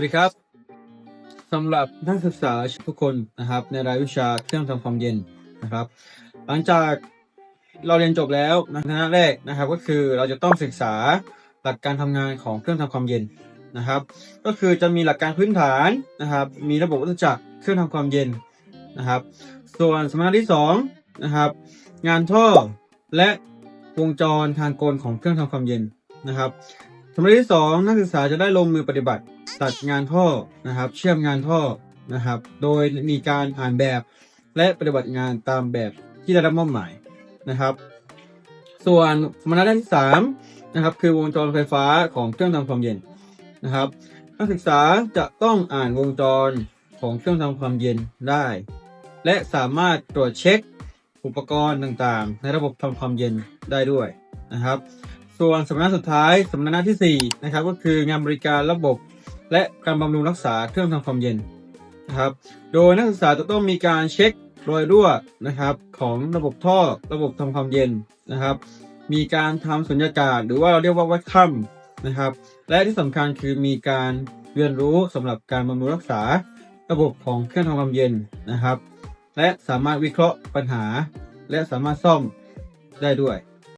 วัสดีครับสำหรับนักศึกษาทุกคนนะครับ ในรายวิชาเครื่องทำความเย็นนะครับ หลังจากเราเรียนจบแล้วนะคณะแรกนะครับ ก็คือเราจะต้องศึกษาหลักการทำงานของเครื่องทำความเย็นนะครับ ก็คือจะมีหลักการพื้นฐานนะครับ มีระบบวัฏจักรเครื่องทำความเย็นนะครับ ส่วนสมรรถที่สองนะครับงานท่อและวงจรทางกลของเครื่องทำความเย็นนะครับ สมรรถที่สองนักศึกษาจะได้ลงมือปฏิบัติ ตัดงานท่อนะครับ เชื่อมงานท่อนะครับ โดยมีการอ่านแบบและปฏิบัติงานตามแบบที่ได้รับมอบหมายนะครับ ส่วนสมรรถนที่สามนะครับ คือวงจรไฟฟ้าของเครื่องทำความเย็นนะครับ นักศึกษาจะต้องอ่านวงจรของเครื่องทำความเย็นได้ และสามารถตรวจเช็คอุปกรณ์ต่างๆ ในระบบทำความเย็นได้ด้วยนะครับ ส่วนสมรรถนะสุดท้ายสมรรถนะที่4นะครับก็คืองานบริการระบบ และการบำรุงรักษาเครื่องทำความเย็นนะครับ โดยนักศึกษาจะต้องมีการเช็ครอยรั่วนะครับของระบบท่อระบบทำความเย็นนะครับ มีการทำสุญญากาศ หรือว่าเราเรียกว่าวัดค่ำนะครับ และที่สำคัญคือมีการเรียนรู้สำหรับการบำรุงรักษาระบบของเครื่องทำความเย็นนะครับ และสามารถวิเคราะห์ปัญหา และสามารถซ่อมได้ด้วย